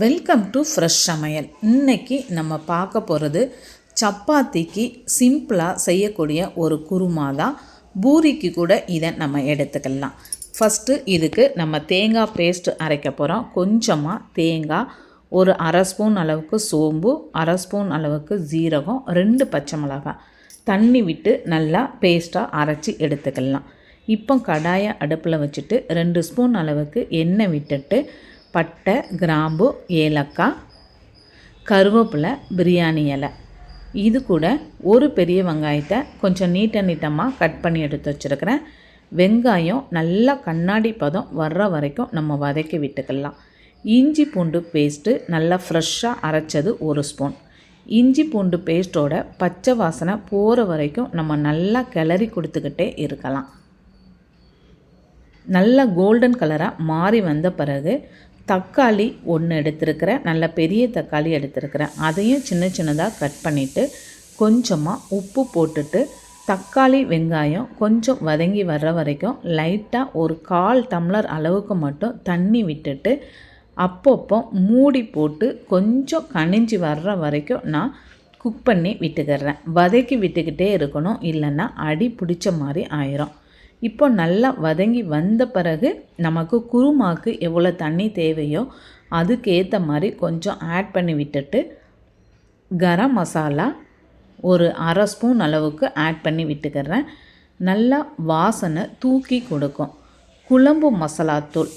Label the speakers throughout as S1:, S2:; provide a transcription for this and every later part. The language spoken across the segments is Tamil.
S1: வெல்கம் டு ஃப்ரெஷ் சமையல். இன்றைக்கி நம்ம பார்க்க போகிறது சப்பாத்திக்கு சிம்பிளாக செய்யக்கூடிய ஒரு குருமா தான். பூரிக்கு கூட இதை நம்ம எடுத்துக்கலாம். ஃபஸ்ட்டு இதுக்கு நம்ம தேங்காய் பேஸ்ட்டு அரைக்க போகிறோம் கொஞ்சமாக தேங்காய் ஒரு அரை ஸ்பூன் அளவுக்கு சோம்பு அரை ஸ்பூன் அளவுக்கு ஜீரகம் ரெண்டு பச்சை மிளகாய். தண்ணி விட்டு நல்லா பேஸ்ட்டாக அரைச்சி எடுத்துக்கலாம். இப்போ கடாயை அடுப்பில் வச்சுட்டு ரெண்டு ஸ்பூன் அளவுக்கு எண்ணெய் விட்டுட்டு பட்டை கிராம்பு ஏலக்காய் கருவேப்பிலை பிரியாணி இலை. இது கூட ஒரு பெரிய வெங்காயத்தை கொஞ்சம் நீட்ட நீட்டமாக கட் பண்ணி எடுத்து வச்சுருக்கிறேன். வெங்காயம் நல்லா கண்ணாடி பதம் வர்ற வரைக்கும் நம்ம வதக்கி விட்டுக்கலாம். இஞ்சி பூண்டு பேஸ்ட்டு நல்லா ஃப்ரெஷ்ஷாக அரைச்சது ஒரு ஸ்பூன் இஞ்சி பூண்டு பேஸ்ட்டோட பச்சை வாசனை போகிற வரைக்கும் நம்ம நல்லா கிளறி கொடுத்துக்கிட்டே இருக்கலாம். நல்லா கோல்டன் கலராக மாறி வந்த பிறகு தக்காளி ஒன்று எடுத்திருக்கிறேன். நல்ல பெரிய தக்காளி எடுத்திருக்கிறேன். அதையும் சின்ன சின்னதாக கட் பண்ணிவிட்டு கொஞ்சமாக உப்பு போட்டுட்டு தக்காளி வெங்காயம் கொஞ்சம் வதங்கி வர்ற வரைக்கும் லைட்டாக ஒரு கால் டம்ளர் அளவுக்கு மட்டும் தண்ணி விட்டுட்டு அப்பப்போ மூடி போட்டு கொஞ்சம் கனிஞ்சி வர்ற வரைக்கும் நான் குக் பண்ணி விட்டுக்கிறேன். வதக்கி விட்டுக்கிட்டே இருக்கணும். இல்லைன்னா அடி பிடிச்ச மாதிரி ஆயிரும். இப்போ நல்லா வதங்கி வந்த பிறகு நமக்கு குருமாக்கு எவ்வளோ தண்ணி தேவையோ அதுக்கேற்ற மாதிரி கொஞ்சம் ஆட் பண்ணி விட்டுட்டு கரம் மசாலா ஒரு அரை ஸ்பூன் அளவுக்கு ஆட் பண்ணி விட்டுக்கிறேன். நல்லா வாசனை தூக்கி கொடுக்கும். குழம்பு மசாலாத்தூள்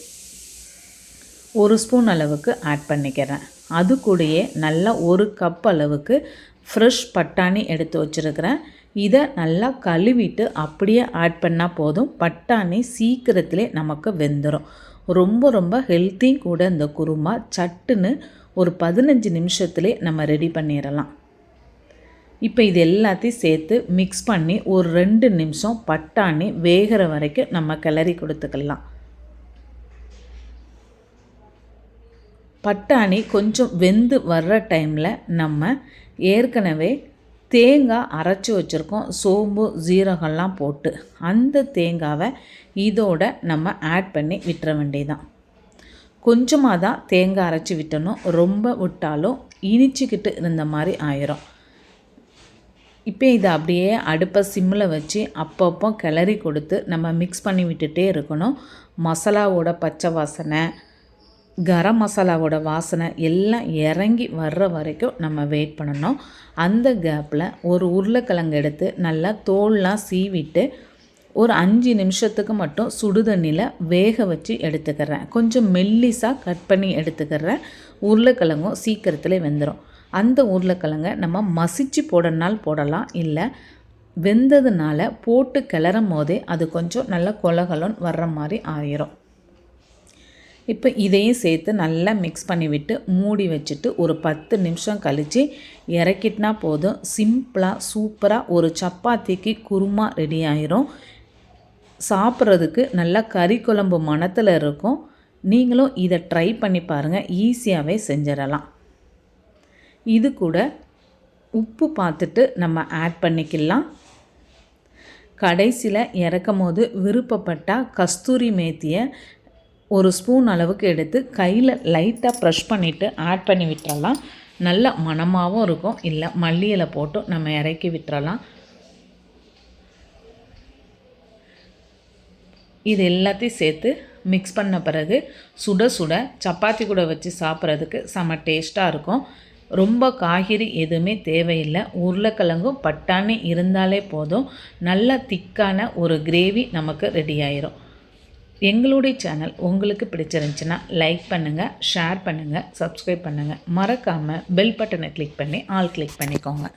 S1: ஒரு ஸ்பூன் அளவுக்கு ஆட் பண்ணிக்கிறேன். அது கூடயே நல்லா ஒரு கப் அளவுக்கு ஃப்ரெஷ் பட்டாணி எடுத்து வச்சுருக்கிறேன். இதை நல்லா கழுவிட்டு அப்படியே ஆட் பண்ணால் போதும். பட்டாணி சீக்கிரத்திலே நமக்கு வெந்துடும் ரொம்ப ரொம்ப ஹெல்த்தியும் கூட இந்த குருமா. சட்டுன்னு ஒரு பதினஞ்சு நிமிஷத்துலே நம்ம ரெடி பண்ணிடலாம் இப்போ இது எல்லாத்தையும் சேர்த்து மிக்ஸ் பண்ணி ஒரு ரெண்டு நிமிஷம் பட்டாணி வேகிற வரைக்கும் நம்ம கிளறி கொடுத்துக்கலாம். பட்டாணி கொஞ்சம் வெந்து வர்ற டைமில் நம்ம ஏற்கனவே தேங்காய் அரைச்சி வச்சுருக்கோம். சோம்பு ஜீரகம்லாம் போட்டு அந்த தேங்காவை இதோட நம்ம ஆட் பண்ணி விட்டுற வேண்டியதான் கொஞ்சமாக தான் தேங்காய் அரைச்சி விட்டணும். ரொம்ப விட்டாலும் இனிச்சிக்கிட்டு இருந்த மாதிரி ஆயிரும். இப்போ இதை அப்படியே அடுப்பை சிம்மில் வச்சு அப்பப்போ கிளறி கொடுத்து நம்ம மிக்ஸ் பண்ணி விட்டுட்டே இருக்கணும். மசாலாவோட பச்சை வாசனை கரம் மசாலாவோட வாசனை எல்லாம் இறங்கி வர்ற வரைக்கும் நம்ம வெயிட் பண்ணணும். அந்த கேப்பில் ஒரு உருளைக்கிழங்கு எடுத்து நல்லா தோல்லாம் சீவிட்டு ஒரு அஞ்சு நிமிஷத்துக்கு மட்டும் சுடு தண்ணியில் வேக வச்சு எடுத்துக்கிறேன். கொஞ்சம் மெல்லிஸாக கட் பண்ணி எடுத்துக்கிறேன். உருளைக்கிழங்கும் சீக்கிரத்தில் வெந்துடும் அந்த உருளைக்கிழங்கை நம்ம மசிச்சு போடனால் போடலாம். இல்லை வெந்ததுனால போட்டு கிளறும் போதே அது கொஞ்சம் நல்லா கொலகலன் வர்ற மாதிரி ஆயிரும். இப்போ இதையும் சேர்த்து நல்லா மிக்ஸ் பண்ணிவிட்டு மூடி வச்சுட்டு ஒரு பத்து நிமிஷம் கழித்து இறக்கிட்டினா போதும். சிம்பிளாக சூப்பராக ஒரு சப்பாத்திக்கு குருமா ரெடி ஆயிரும். சாப்பிட்றதுக்கு நல்லா கறி குழம்பு மணத்தில் இருக்கும். நீங்களும் இதை ட்ரை பண்ணி பாருங்கள் ஈஸியாகவே செஞ்சிடலாம். இது கூட உப்பு பார்த்துட்டு நம்ம ஆட் பண்ணிக்கலாம். கடைசியில் இறக்கும் போது விருப்பப்பட்டால் கஸ்தூரி மேத்தியை ஒரு ஸ்பூன் அளவுக்கு எடுத்து கையில் லைட்டாக ப்ரெஷ் பண்ணிவிட்டு ஆட் பண்ணி விட்டுறலாம். நல்ல மணமாகவும் இருக்கும். இல்லை மல்லியில் போட்டு நம்ம இறக்கி விட்டுறலாம். இது எல்லாத்தையும் சேர்த்து மிக்ஸ் பண்ண பிறகு சுட சுட சப்பாத்தி கூட வச்சு சாப்பிட்றதுக்கு செம டேஸ்ட்டாக இருக்கும். ரொம்ப காய்கறி எதுவுமே தேவையில்லை. உருளைக்கிழங்கும் பட்டாணி இருந்தாலே போதும். நல்ல திக்கான ஒரு கிரேவி நமக்கு ரெடி ஆயிரும். எங்களுடைய சேனல் உங்களுக்கு பிடிச்சிருந்துச்சுன்னா லைக் பண்ணுங்கள் ஷேர் பண்ணுங்கள் சப்ஸ்கிரைப் பண்ணுங்கள் மறக்காமல் பெல் பட்டனை கிளிக் பண்ணி ஆல் கிளிக் பண்ணிக்கோங்க.